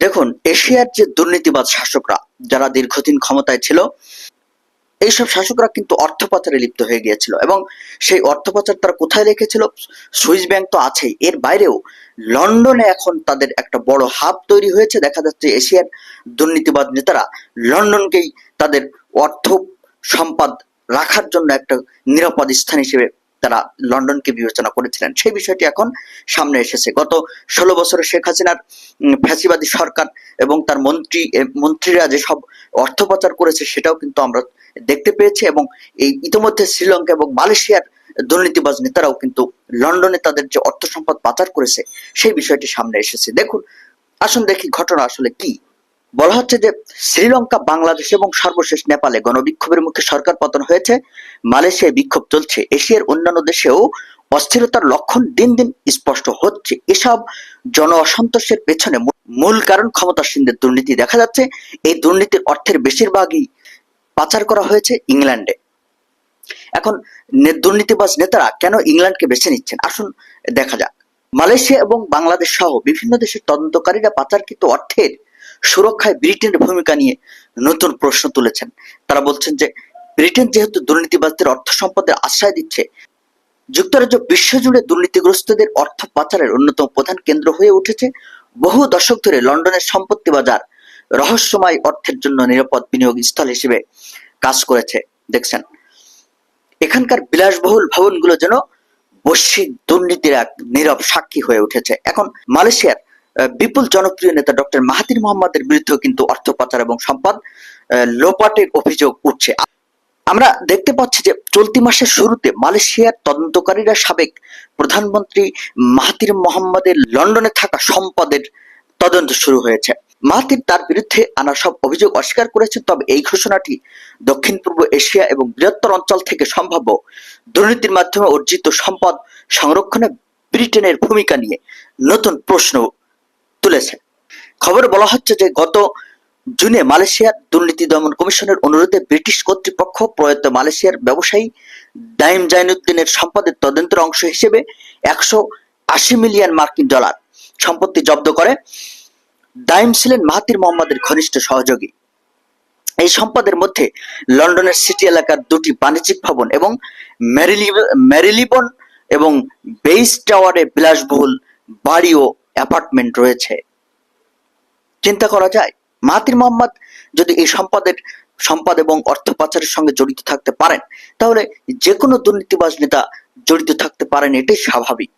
দেখুন, এশিয়ার যে দুর্নীতিবাদ শাসকরা, যারা দীর্ঘদিন ক্ষমতায় ছিল, এইসব শাসকরা কিন্তু অর্থ পাচারে লিপ্ত হয়ে গিয়েছিল এবং সেই অর্থ পাচার তারা কোথায় রেখেছিল? সুইস ব্যাংক তো আছেই। এর বাইরেও লন্ডনে এখন তাদের একটা বড় হাব তৈরি হয়েছে। দেখা যাচ্ছে এশিয়ার দুর্নীতিবাদ নেতারা লন্ডনকেই তাদের অর্থ সম্পদ রাখার জন্য একটা নিরাপদ স্থান হিসেবে তারা লন্ডনকে বিবেচনা করেছিলেন। সেই বিষয়টি এখন সামনে এসেছে। গত ষোলো বছরে শেখ হাসিনার ফ্যাসিবাদী সরকার এবং তার মন্ত্রী মন্ত্রীরা যেসব অর্থ পাচার করেছে সেটাও কিন্তু আমরা দেখতে পেয়েছি এবং এই ইতিমধ্যে শ্রীলঙ্কা এবং মালয়েশিয়ার দুর্নীতিবাজ নেতারাও কিন্তু লন্ডনে তাদের যে অর্থ সম্পদ পাচার করেছে সেই বিষয়টি সামনে এসেছে। দেখুন, আসুন দেখি ঘটনা আসলে কি। বলা হচ্ছে যে শ্রীলঙ্কা, বাংলাদেশ এবং সর্বশেষ নেপালে গণবিক্ষোভের মুখে সরকার পতন হয়েছে। মালয়েশিয়ায় বিক্ষোভ চলছে। এশিয়ার অন্যান্য দেশেও অস্থিরতার লক্ষণ দিন দিন স্পষ্ট হচ্ছে। এসব জন অসন্তোষের পেছনে মূল কারণ ক্ষমতাসীনদের দুর্নীতি দেখা যাচ্ছে। এই দুর্নীতির অর্থের বেশিরভাগই পাচার করা হয়েছে ইংল্যান্ডে। এখন দুর্নীতিবাজ নেতারা কেন ইংল্যান্ডকে বেছে নিচ্ছেন? আসুন দেখা যাক। মালয়েশিয়া এবং বাংলাদেশ সহ বিভিন্ন দেশের তদন্তকারীরা পাচারকৃত অর্থের সুরক্ষায় ব্রিটেনের ভূমিকা নিয়ে নতুন প্রশ্ন তুলেছেন। তারা বলছেন যে, ব্রিটেন যেহেতু দুর্নীতিবাজদের অর্থ সম্পদের আশ্রয় দিচ্ছে, যুক্তরাজ্য বিশ্বজুড়ে দুর্নীতিগ্রস্তদের অর্থ পাচারের অন্যতম প্রধান কেন্দ্র হয়ে উঠেছে। বহু দশক ধরে লন্ডনের সম্পত্তি বাজার রহস্যময় অর্থের জন্য নিরাপদ বিনিয়োগ স্থল হিসেবে কাজ করেছে, দেখছেন। এখানকার বিলাসবহুল ভবনগুলো যেন বৈশ্বিক দুর্নীতির এক নীরব সাক্ষী হয়ে উঠেছে। এখন মালয়েশিয়ার বিপুল জনপ্রিয় নেতা ডক্টর মাহাতির মোহাম্মদের বিরুদ্ধেও কিন্তু অর্থ পাচার এবং সম্পদ লোপাটের অভিযোগ উঠছে। আমরা দেখতে পাচ্ছি যে চলতি মাসের শুরুতে মালয়েশিয়ার তদন্তকারীরা সাবেক প্রধানমন্ত্রী মাহাতির মোহাম্মদের লন্ডনে থাকা সম্পদের তদন্ত শুরু হয়েছে। মাহাতির তার বিরুদ্ধে আনা সব অভিযোগ অস্বীকার করেছেন তবে এই ঘোষণাটি দক্ষিণ পূর্ব এশিয়া এবং বৃহত্তর অঞ্চল থেকে সম্ভাব্য দুর্নীতির মাধ্যমে অর্জিত সম্পদ সংরক্ষণে ব্রিটেনের ভূমিকা নিয়ে নতুন প্রশ্ন তুলেছে। খবরে বলা হচ্ছে যে, গত জুনে মালয়েশিয়ার দুর্নীতি দমন কমিশনের অনুরোধে ব্রিটিশ কর্তৃপক্ষ প্রয়াত মালয়েশিয়ার ব্যবসায়ী দাইম জাইনুদ্দিনের সম্পদের তদন্তের অংশ হিসেবে একশো আশি মিলিয়ন মার্কিন ডলার সম্পত্তি জব্দ করে। দাইম ছিলেন মাহাতির মোহাম্মদের ঘনিষ্ঠ সহযোগী। এই সম্পদের মধ্যে লন্ডনের সিটি এলাকার দুটি বাণিজ্যিক ভবন এবং ম্যারিলি- ম্যারিলিবন এবং বেইস টাওয়ারে বিলাসবহুল বাড়ি ও অ্যাপার্টমেন্ট রয়েছে। চিন্তা করা যায় মাহাতির মোহাম্মদ যদি এই সম্পদের, সম্পদ এবং অর্থ পাচারের সঙ্গে জড়িত থাকতে পারেন, তাহলে যে কোনো দুর্নীতিবাজ নেতা জড়িত থাকতে পারেন, এটাই স্বাভাবিক।